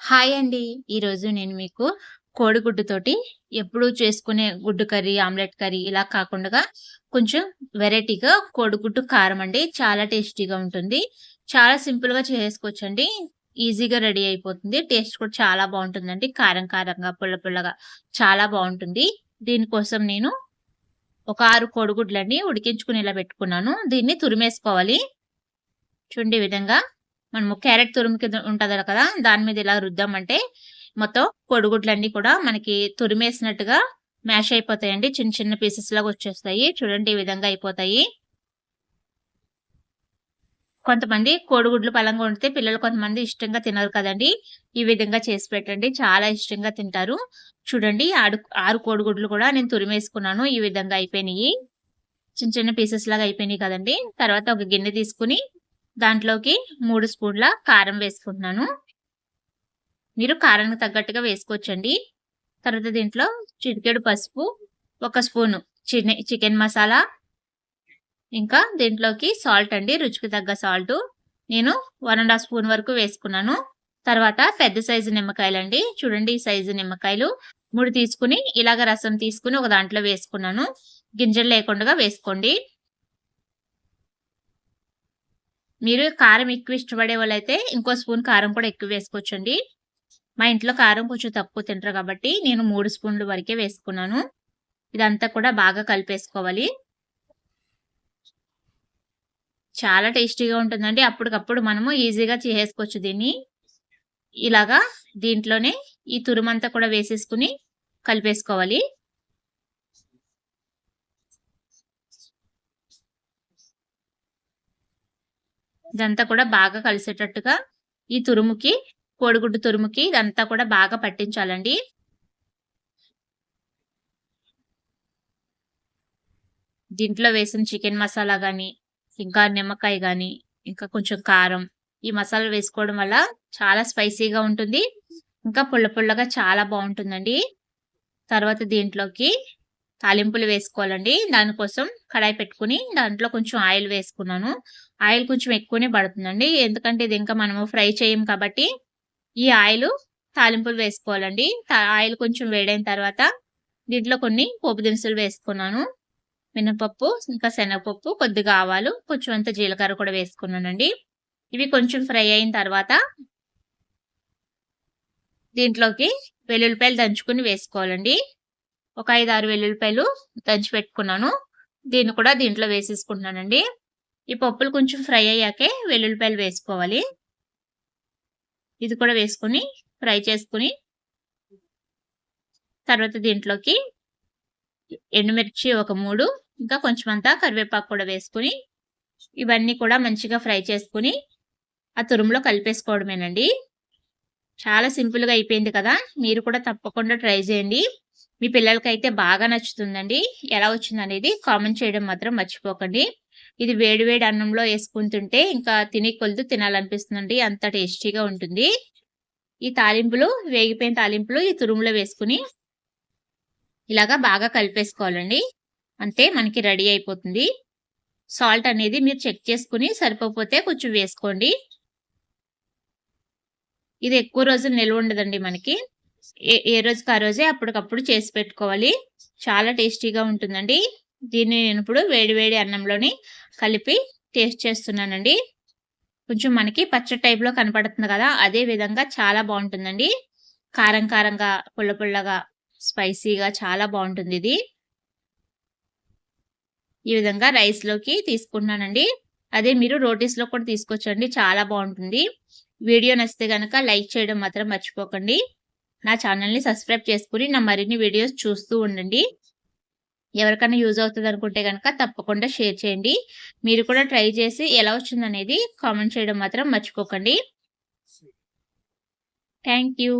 Hi అండి. ఈరోజు నేను మీకు కోడిగుడ్డుతోటి ఎప్పుడూ చేసుకునే గుడ్డు కర్రీ, ఆమ్లెట్ కర్రీ ఇలా కాకుండా కొంచెం వెరైటీగా కోడిగుడ్డు కారం అండి. చాలా టేస్టీగా ఉంటుంది. చాలా సింపుల్‌గా చేసేసుకోవచ్చండి. ఈజీగా రెడీ అయిపోతుంది. టేస్ట్ కూడా చాలా బాగుంటుందండి కారం కారంగా, పుల్ల పుల్లగా చాలా బాగుంటుంది దీనికోసం నేను ఒక ఆరు కోడిగుడ్లన్నీ ఉడికించుకుని ఇలా పెట్టుకున్నాను. దీన్ని తురిమేసుకోవాలి. చూడండి విధంగా మనము క్యారెట్ తురుముకి ఉంటుంది ఉంటది కదా! దాని మీద ఇలా రుద్దామంటే మొత్తం కోడిగుడ్లన్నీ కూడా మనకి తురిమేసినట్టుగా మ్యాష్ అయిపోతాయండి. చిన్న చిన్న పీసెస్ లాగా వచ్చేస్తాయి. చూడండి ఈ విధంగా అయిపోతాయి. కొంతమంది కోడిగుడ్లు పలంగా వండితే పిల్లలు కొంతమంది ఇష్టంగా తినరు కదండి ఈ విధంగా చేసి పెట్టండి. చాలా ఇష్టంగా తింటారు. చూడండి ఆడు ఆరు కోడిగుడ్లు కూడా నేను తురిమేసుకున్నాను. ఈ విధంగా అయిపోయినాయి చిన్న చిన్న పీసెస్ లాగా అయిపోయినాయి కదండి తర్వాత ఒక గిన్నె తీసుకొని దాంట్లోకి మూడు స్పూన్ల కారం వేసుకుంటున్నాను. మీరు కారానికి తగ్గట్టుగా వేసుకోవచ్చండి. తర్వాత దీంట్లో చిటికెడు పసుపు, ఒక స్పూను చిన్న చికెన్ మసాలా, ఇంకా దీంట్లోకి సాల్ట్ అండి. రుచికి తగ్గ సాల్టు. నేను వన్ అండ్ హాఫ్ స్పూన్ వరకు వేసుకున్నాను. తర్వాత పెద్ద సైజు నిమ్మకాయలండి. చూడండి ఈ సైజు నిమ్మకాయలు మూడు తీసుకుని ఇలాగ రసం తీసుకొని ఒక దాంట్లో వేసుకున్నాను. గింజలు లేకుండా వేసుకోండి. మీరు కారం ఎక్కువ ఇష్టపడే వాళ్ళైతే ఇంకో స్పూన్ కారం కూడా ఎక్కువ వేసుకోవచ్చండి. మా ఇంట్లో కారం కొంచెం తక్కువ తింటారు కాబట్టి నేను మూడు స్పూన్లు వరకే వేసుకున్నాను. ఇదంతా కూడా బాగా కలిపేసుకోవాలి. చాలా టేస్టీగా ఉంటుందండి. అప్పటికప్పుడు మనము ఈజీగా చేసేసుకోవచ్చు దీన్ని. ఇలాగా దీంట్లోనే ఈ తురుమంతా కూడా వేసేసుకుని కలిపేసుకోవాలి. ఇదంతా కూడా బాగా కలిసేటట్టుగా ఈ తురుముకి కోడిగుడ్డు తురుముకి ఇదంతా కూడా బాగా పట్టించాలండి. దీంట్లో వేసిన చికెన్ మసాలా కానీ ఇంకా నిమ్మకాయ కానీ ఇంకా కొంచెం కారం ఈ మసాలా వేసుకోవడం వల్ల చాలా స్పైసీగా ఉంటుంది. ఇంకా పుల్ల పుల్లగా చాలా బాగుంటుందండి తర్వాత దీంట్లోకి తాలింపులు వేసుకోవాలండి. దానికోసం కడాయి పెట్టుకొని దాంట్లో కొంచెం ఆయిల్ వేసుకున్నాను. ఆయిల్ కొంచెం ఎక్కువనే పడుతుందండి. ఎందుకంటే ఇది ఇంకా మనము ఫ్రై చేయం కాబట్టి ఈ ఆయిల్ తాలింపులు వేసుకోవాలండి. ఆయిల్ కొంచెం వేడైన తర్వాత దీంట్లో కొన్ని పోపు దినుసులు వేసుకున్నాను. మినపప్పు, ఇంకా శనగపప్పు, కొద్దిగా ఆవాలు, కొంచెం అంత జీలకర్ర కూడా వేసుకున్నానండి. ఇవి కొంచెం ఫ్రై అయిన తర్వాత దీంట్లోకి వెల్లుల్లిపాయలు దంచుకొని వేసుకోవాలండి. ఒక 5, 6 వెల్లుల్లిపాయలు దంచి పెట్టుకున్నాను. దీన్ని కూడా దీంట్లో వేసేసుకుంటున్నానండి. ఈ పప్పులు కొంచెం ఫ్రై అయ్యాకే వెల్లుల్లిపాయలు వేసుకోవాలి. ఇది కూడా వేసుకొని ఫ్రై చేసుకొని తర్వాత దీంట్లోకి ఎండుమిర్చి ఒక మూడు ఇంకా కొంచెం అంతా కరివేపాకు కూడా వేసుకొని ఇవన్నీ కూడా మంచిగా ఫ్రై చేసుకొని ఆ తురుములో కలిపేసుకోవడమేనండి. చాలా సింపుల్‌గా అయిపోయింది కదా! మీరు కూడా తప్పకుండా ట్రై చేయండి. మీ పిల్లలకైతే బాగా నచ్చుతుందండి. ఎలా వచ్చిందనేది కామెంట్ చేయడం మాత్రం మర్చిపోకండి. ఇది వేడి వేడి అన్నంలో వేసుకుంటుంటే తింటే ఇంకా తినే కొలుదు తినాలనిపిస్తుందండి. అంత టేస్టీగా ఉంటుంది. ఈ తాలింపులు వేగిపోయిన తాలింపులు ఈ తురుములో వేసుకుని ఇలాగా బాగా కలిపేసుకోవాలండి. అంతే మనకి రెడీ అయిపోతుంది. సాల్ట్ అనేది మీరు చెక్ చేసుకొని సరిపోకపోతే కొంచెం వేసుకోండి. ఇది ఎక్కువ రోజులు నిల్వ ఉండదండి మనకి. ఏ ఏ రోజుకి ఆ రోజే అప్పటికప్పుడు చేసి పెట్టుకోవాలి. చాలా టేస్టీగా ఉంటుందండి. దీన్ని నేనిప్పుడు వేడి వేడి అన్నంలోని కలిపి టేస్ట్ చేస్తున్నానండి. కొంచెం మనకి పచ్చడి టైప్‌లో కనపడుతుంది కదా! అదే విధంగా చాలా బాగుంటుందండి కారం కారంగా, పుల్ల పుల్లగా, స్పైసీగా చాలా బాగుంటుంది ఇది ఈ విధంగా రైస్‌లోకి తీసుకుంటున్నానండి. అదే మీరు రోటీస్‌లో కూడా తీసుకోవచ్చండి. చాలా బాగుంటుంది వీడియో నచ్చితే కనుక లైక్ చేయడం మాత్రం మర్చిపోకండి. నా ఛానెల్‌ని సబ్స్క్రైబ్ చేసుకొని నా మరిన్ని వీడియోస్ చూస్తూ ఉండండి. ఎవరికైనా యూజ్ అవుతుంది అనుకుంటే కనుక తప్పకుండా షేర్ చేయండి. మీరు కూడా ట్రై చేసి ఎలా వచ్చిందనేది కామెంట్ చేయడం మాత్రం మర్చిపోకండి. Thank you.